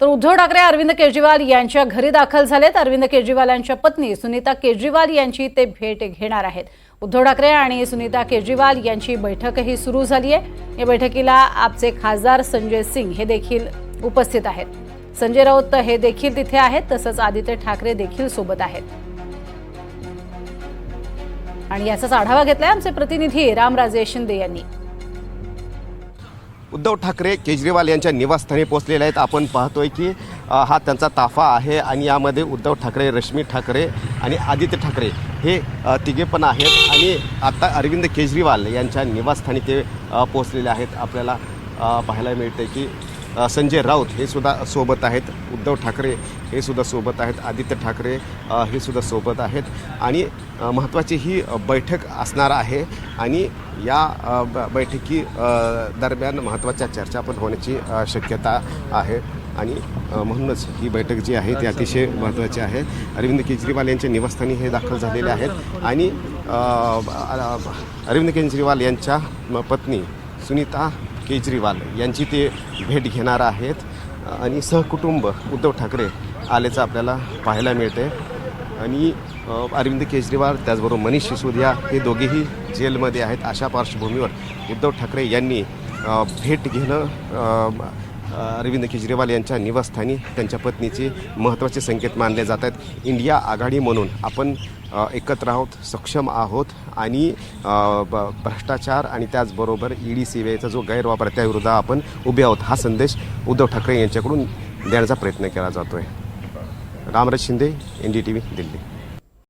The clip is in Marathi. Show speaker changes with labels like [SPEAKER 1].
[SPEAKER 1] तर उद्धव ठाकरे अरविंद केजरीवाल यांच्या घरी दाखल झालेत. अरविंद केजरीवाल यांच्या पत्नी सुनीता केजरीवाल यांची ते भेट घेणार आहेत. उद्धव ठाकरे आणि सुनीता केजरीवाल यांची बैठकही सुरू झाली आहे. या बैठकीला आपचे खासदार संजय सिंग हे देखील उपस्थित आहेत. संजय राऊत हे देखील तिथे आहेत तसंच आदित्य ठाकरे देखील सोबत आहेत. आणि याचाच आढावा घेतलाय आमचे प्रतिनिधी रामराजे शिंदे यांनी.
[SPEAKER 2] उद्धव ठाकरे केजरीवाल यांच्या निवासस्थानी पोहोचलेले आहेत. आपण पाहतोय की हा त्यांचा ताफा आहे आणि यामध्ये उद्धव ठाकरे रश्मी ठाकरे आणि आदित्य ठाकरे हे तिघे पण आहेत. आणि आता अरविंद केजरीवाल यांच्या निवासस्थानी ते पोहोचलेले आहेत. आपल्याला पाहायला मिळते की संजय राऊत हे सुद्धा सोबत आहेत. उद्धव ठाकरे हे सुद्धा सोबत आहेत. आदित्य ठाकरे हे सुद्धा सोबत आहेत. आणि महत्त्वाची ही बैठक असणार आहे. आणि या ब- बैठकी दरम्यान महत्त्वाच्या चर्चा पण होण्याची शक्यता आहे. आणि म्हणूनच ही बैठक जी आहे ती अतिशय महत्त्वाची आहे. अरविंद केजरीवाल यांच्या निवासस्थानी हे दाखल झालेले आहेत. आणि अरविंद केजरीवाल यांच्या म- पत्नी सुनीता केजरीवाल यांची ते भेट घेणार आहेत. आणि सहकुटुंब उद्धव ठाकरे आल्याचं आपल्याला पाहायला मिळते आणि अरविंद केजरीवाल त्याचबरोबर मनीष सिसोदिया हे दोघेही जेलमध्ये आहेत अशा पार्श्वभूमीवर उद्धव ठाकरे यांनी भेट घेणं अरविंद केजरीवाल यांच्या निवासस्थानी त्यांच्या पत्नीचे महत्त्वाचे संकेत मानले जात आहेत. इंडिया आघाडी म्हणून आपण एकत्र आहोत सक्षम आहोत आणि ब- भ्रष्टाचार आणि त्याचबरोबर ईडी सी वेचा जो गैरवापर त्याविरुद्ध आपण उभे आहोत. हा संदेश उद्धव ठाकरे यांच्याकडून देण्याचा प्रयत्न केला जातो आहे Ramraj Shinde N D T V Delhi.